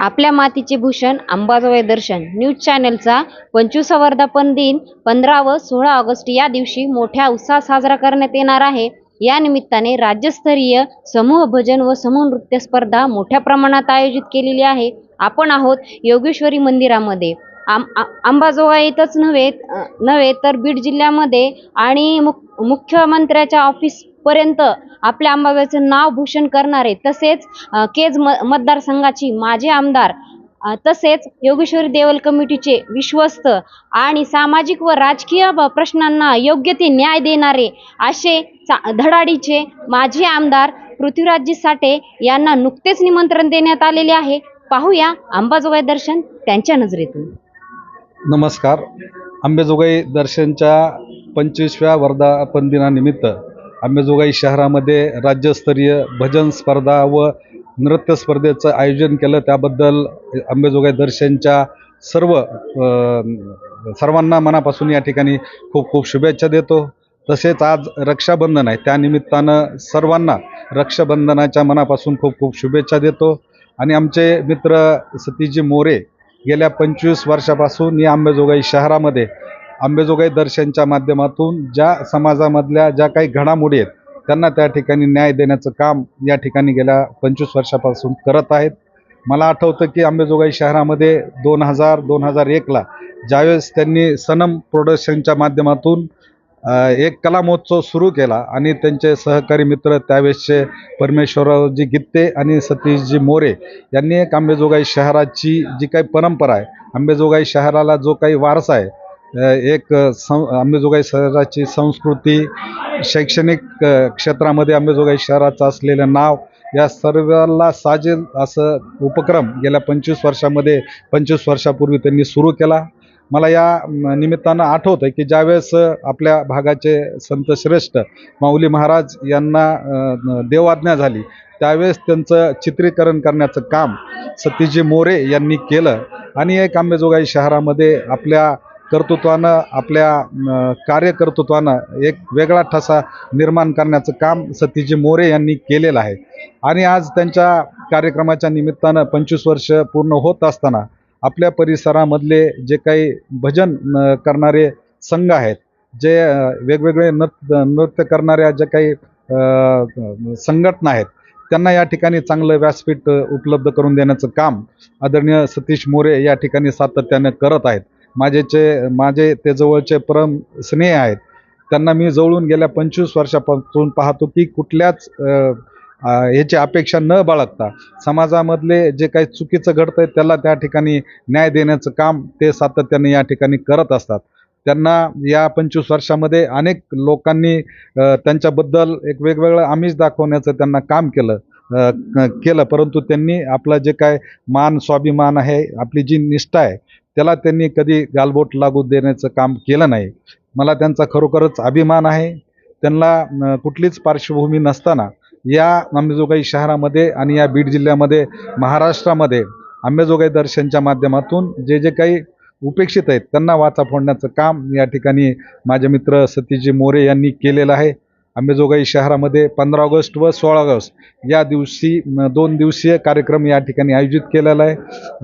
आपल्या मातीचे भूषण अंबाजोगाई दर्शन. न्यूज चॅनलचा पंचवीस वर्धापन दिन पंधरा व सोळा ऑगस्ट या दिवशी मोठ्या उत्साहात साजरा करण्यात येणार आहे. या निमित्ताने राज्यस्तरीय समूह भजन व समूह नृत्य स्पर्धा मोठ्या प्रमाणात आयोजित केलेली आहे. आपण आहोत योगेश्वरी मंदिरामध्ये. आम अंबाजोगाईतच नव्हे नव्हे तर बीड जिल्ह्यामध्ये आणि मुख मुख्यमंत्र्याच्या ऑफिसपर्यंत आपल्या अंबाबाईचं नाव भूषण करणारे तसेच केज म मतदारसंघाची माजी आमदार तसेच योगेश्वरी देवल कमिटीचे विश्वस्त आणि सामाजिक व राजकीय प्रश्नांना योग्य ते न्याय देणारे असे चा- धडाडीचे माजी आमदार पृथ्वीराजजी साठे यांना नुकतेच निमंत्रण देण्यात आलेले आहे. पाहूया अंबाजोगाई दर्शन त्यांच्या नजरेतून. नमस्कार. आंबेजोगाई दर्शनच्या पंचवीसव्या वर्धापन दिनानिमित्त आंबेजोगाई शहरामध्ये राज्यस्तरीय भजन स्पर्धा व नृत्य स्पर्धेचं आयोजन केलं. त्याबद्दल आंबेजोगाई दर्शनच्या सर्व सर्वांना मनापासून या ठिकाणी खूप खूप शुभेच्छा देतो. तसेच आज रक्षाबंधन आहे. त्यानिमित्तानं सर्वांना रक्षाबंधनाच्या मनापासून खूप खूप शुभेच्छा देतो. आणि आमचे मित्र सतीजी मोरे गेल्या पंचवीस वर्षापासून या अंबेजोगाई शहरामध्ये अंबेजोगाई दर्शनच्या माध्यमातून ज्या समाजामधल्या ज्या काही घडामोडी आहेत त्यांना त्या ठिकाणी न्याय देण्याचं काम या ठिकाणी गेल्या पंचवीस वर्षापासून करत आहेत. मला आठवतं की अंबेजोगाई शहरामध्ये दोन हजार दोन हजार एकला ज्यावेळेस त्यांनी सनम प्रोडक्शनच्या माध्यमातून एक कला महोत्सव सुरू केला आणि त्यांचे सहकारी मित्र त्यावेळेसचे परमेश्वररावजी गित्ते आणि सतीशजी मोरे यांनी एक आंबेजोगाई शहराची जी काही परंपरा आहे आंबेजोगाई शहराला जो काही वारसा आहे एक सं आंबेजोगाई शहराची संस्कृती शैक्षणिक क्षेत्रामध्ये आंबेजोगाई शहराचं असलेलं नाव या सर्वाला साजेल असं उपक्रम गेल्या पंचवीस वर्षामध्ये पंचवीस वर्षापूर्वी त्यांनी सुरू केला. मला या निमित्तानं आठवतं की ज्यावेळेस आपल्या भागाचे संतश्रेष्ठ माऊली महाराज यांना देवाज्ञा झाली त्यावेळेस त्यांचं चित्रीकरण करण्याचं काम सतीजी मोरे यांनी केलं. आणि एक आंबेजोगाई शहरामध्ये आपल्या कर्तृत्वानं आपल्या कार्यकर्तृत्वानं एक वेगळा ठसा निर्माण करण्याचं काम सतीजी मोरे यांनी केलेलं आहे. आणि आज त्यांच्या कार्यक्रमाच्या निमित्तानं पंचवीस वर्ष पूर्ण होत असताना आपल्या परिसरामधले जे काही भजन करणारे संघ आहेत जे वेगवेगळे नृत्य नृत्य करणाऱ्या ज्या काही संघटना आहेत त्यांना या ठिकाणी चांगलं व्यासपीठ उपलब्ध करून देण्याचं काम आदरणीय सतीश मोरे या ठिकाणी सातत्याने करत आहेत. माझेचे माझे ते जवळचे परम स्नेह आहेत त्यांना मी जवळून गेल्या पंचवीस वर्षापासून पाहतो की कुठल्याच याची ह्याची अपेक्षा न बाळगता समाजामधले जे काही चुकीचं घडतंय त्याला त्या ठिकाणी न्याय देण्याचं काम ते सातत्याने या ठिकाणी करत असतात. त्यांना या पंचवीस वर्षामध्ये अनेक लोकांनी त्यांच्याबद्दल एक वेगवेगळं आमिष दाखवण्याचं त्यांना काम केलं क- केलं. परंतु त्यांनी आपलं जे काय मान स्वाभिमान आहे आपली जी निष्ठा आहे त्याला त्यांनी कधी गालबोट लागू देण्याचं काम केलं नाही. मला त्यांचा खरोखरच अभिमान आहे. त्यांना कुठलीच पार्श्वभूमी नसताना या अंबेजोगाई शहरामध्ये आणि या बीड जिल्ह्यामध्ये महाराष्ट्रामध्ये अंबेजोगाई दर्शनच्या माध्यमातून जे जे काही उपेक्षित आहेत त्यांना वाचा फोडण्याचं काम या ठिकाणी माझे मित्र सतीजी मोरे यांनी केलेलं आहे. अंबेजोगाई शहरामध्ये पंधरा ऑगस्ट व सोळा ऑगस्ट या दिवशी दोन दिवसीय कार्यक्रम या ठिकाणी आयोजित केलेला आहे.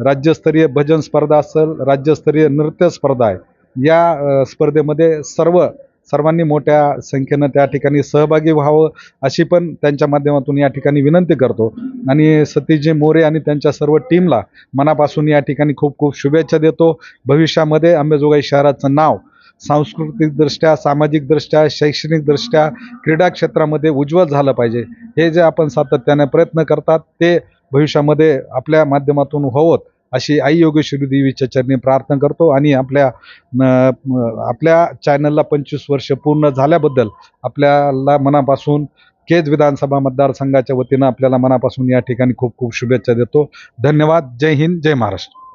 राज्यस्तरीय भजन स्पर्धा असेल राज्यस्तरीय नृत्य स्पर्धा आहे. या स्पर्धेमध्ये सर्व सर्वांनी मोठ्या संख्येनं त्या ठिकाणी सहभागी व्हावं अशी पण त्यांच्या माध्यमातून या ठिकाणी विनंती करतो. आणि सतीशजी मोरे आणि त्यांच्या सर्व टीमला मनापासून या ठिकाणी खूप खूप शुभेच्छा देतो. भविष्यामध्ये अंबेजोगाई शहराचं नाव सांस्कृतिकदृष्ट्या सामाजिकदृष्ट्या शैक्षणिकदृष्ट्या क्रीडा क्षेत्रामध्ये उज्ज्वल झालं पाहिजे. हे जे आपण सातत्याने प्रयत्न करतात ते भविष्यामध्ये आपल्या माध्यमातून होवत. अशी आई योगेश्वरी देवीच्या चरणी प्रार्थना करतो आणि आपल्या आपल्या चॅनलला पंचवीस वर्ष पूर्ण झाल्याबद्दल आपल्याला मनापासून केज विधानसभा मतदारसंघाच्या वतीनं आपल्याला मनापासून या ठिकाणी खूप खूप शुभेच्छा देतो. धन्यवाद. जय हिंद. जय महाराष्ट्र.